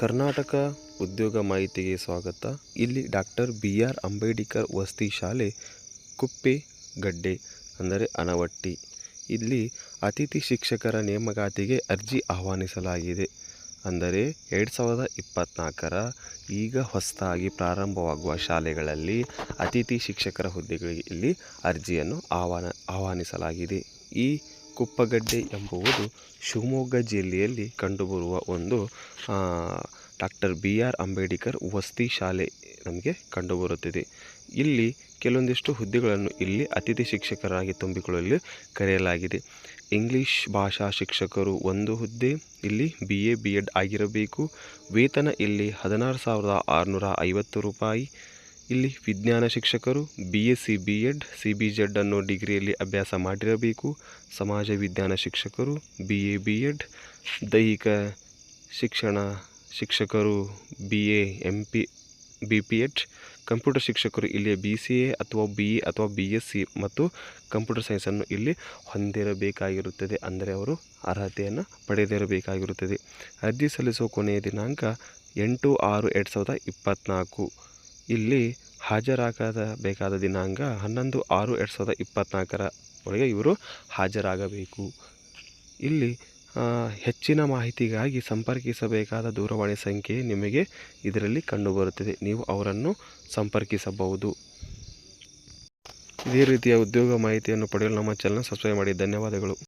ಕರ್ನಾಟಕ ಉದ್ಯೋಗ ಮಾಹಿತಿಗೆ ಸ್ವಾಗತ. ಇಲ್ಲಿ ಡಾಕ್ಟರ್ ಬಿ ಆರ್ ಅಂಬೇಡ್ಕರ್ ವಸತಿ ಶಾಲೆ ಕುಪ್ಪೆ ಗಡ್ಡೆ ಅಂದರೆ ಅನವಟ್ಟಿ ಇಲ್ಲಿ ಅತಿಥಿ ಶಿಕ್ಷಕರ ನೇಮಕಾತಿಗೆ ಅರ್ಜಿ ಆಹ್ವಾನಿಸಲಾಗಿದೆ. ಅಂದರೆ ಎರಡು ಸಾವಿರದ ಇಪ್ಪತ್ತ್ನಾಲ್ಕರ ಈಗ ಹೊಸದಾಗಿ ಪ್ರಾರಂಭವಾಗುವ ಶಾಲೆಗಳಲ್ಲಿ ಅತಿಥಿ ಶಿಕ್ಷಕರ ಹುದ್ದೆಗಳಿಗೆ ಇಲ್ಲಿ ಅರ್ಜಿಯನ್ನು ಆಹ್ವಾನ, ಆಹ್ವಾನಿಸಲಾಗಿದೆ. ಈ ಕುಪ್ಪಗಡ್ಡೆ ಎಂಬುವುದು ಶಿವಮೊಗ್ಗ ಜಿಲ್ಲೆಯಲ್ಲಿ ಕಂಡುಬರುವ ಒಂದು ಡಾಕ್ಟರ್ ಬಿ ಆರ್ ಅಂಬೇಡ್ಕರ್ ವಸತಿ ಶಾಲೆ ನಮಗೆ ಕಂಡುಬರುತ್ತಿದೆ. ಇಲ್ಲಿ ಕೆಲವೊಂದಿಷ್ಟು ಹುದ್ದೆಗಳನ್ನು ಇಲ್ಲಿ ಅತಿಥಿ ಶಿಕ್ಷಕರಾಗಿ ತುಂಬಿಕೊಳ್ಳಲು ಕರೆಯಲಾಗಿದೆ. ಇಂಗ್ಲೀಷ್ ಭಾಷಾ ಶಿಕ್ಷಕರು ಒಂದು ಹುದ್ದೆ, ಇಲ್ಲಿ ಬಿ ಎ ಬಿ ಎಡ್ ಆಗಿರಬೇಕು. ವೇತನ ಇಲ್ಲಿ ಹದಿನಾರು ಸಾವಿರದ ಆರುನೂರ ಐವತ್ತು ರೂಪಾಯಿ. ಇಲ್ಲಿ ವಿಜ್ಞಾನ ಶಿಕ್ಷಕರು B S C B Ed C B Z ಅನ್ನೋ ಡಿಗ್ರಿಯಲ್ಲಿ ಅಭ್ಯಾಸ ಮಾಡಿರಬೇಕು. ಸಮಾಜ ವಿಜ್ಞಾನ ಶಿಕ್ಷಕರು ಬಿ ಎ ಬಿ ಎಡ್ ದೈಹಿಕ ಶಿಕ್ಷಣ ಶಿಕ್ಷಕರು B A M P B P H computer ಶಿಕ್ಷಕರು ಇಲ್ಲಿ ಬಿ ಸಿ ಎ ಅಥವಾ ಬಿ ಇ ಅಥವಾ ಬಿ ಎಸ್ ಸಿ ಮತ್ತು ಕಂಪ್ಯೂಟರ್ ಸೈನ್ಸನ್ನು ಇಲ್ಲಿ ಹೊಂದಿರಬೇಕಾಗಿರುತ್ತದೆ. ಅಂದರೆ ಅವರು ಅರ್ಹತೆಯನ್ನು ಪಡೆದಿರಬೇಕಾಗಿರುತ್ತದೆ. ಅರ್ಜಿ ಸಲ್ಲಿಸುವ ಕೊನೆಯ ದಿನಾಂಕ ಎಂಟು ಆರು ಎರಡು ಸಾವಿರದ ಇಪ್ಪತ್ತ್ನಾಲ್ಕು ಇಲ್ಲಿ ಹಾಜರಾಗದ ಬೇಕಾದ ದಿನಾಂಕ ಹನ್ನೊಂದು ಆರು ಎರಡು ಸಾವಿರದ ಇಪ್ಪತ್ತ್ನಾಲ್ಕರ ಒಳಗೆ ಇವರು ಹಾಜರಾಗಬೇಕು. ಇಲ್ಲಿ ಹೆಚ್ಚಿನ ಮಾಹಿತಿಗಾಗಿ ಸಂಪರ್ಕಿಸಬೇಕಾದ ದೂರವಾಣಿ ಸಂಖ್ಯೆ ನಿಮಗೆ ಇದರಲ್ಲಿ ಕಂಡುಬರುತ್ತದೆ. ನೀವು ಅವರನ್ನು ಸಂಪರ್ಕಿಸಬಹುದು. ಇದೇ ರೀತಿಯ ಉದ್ಯೋಗ ಮಾಹಿತಿಯನ್ನು ಪಡೆಯಲು ನಮ್ಮ ಚಾನಲ್ ಸಬ್ಸ್ಕ್ರೈಬ್ ಮಾಡಿ. ಧನ್ಯವಾದಗಳು.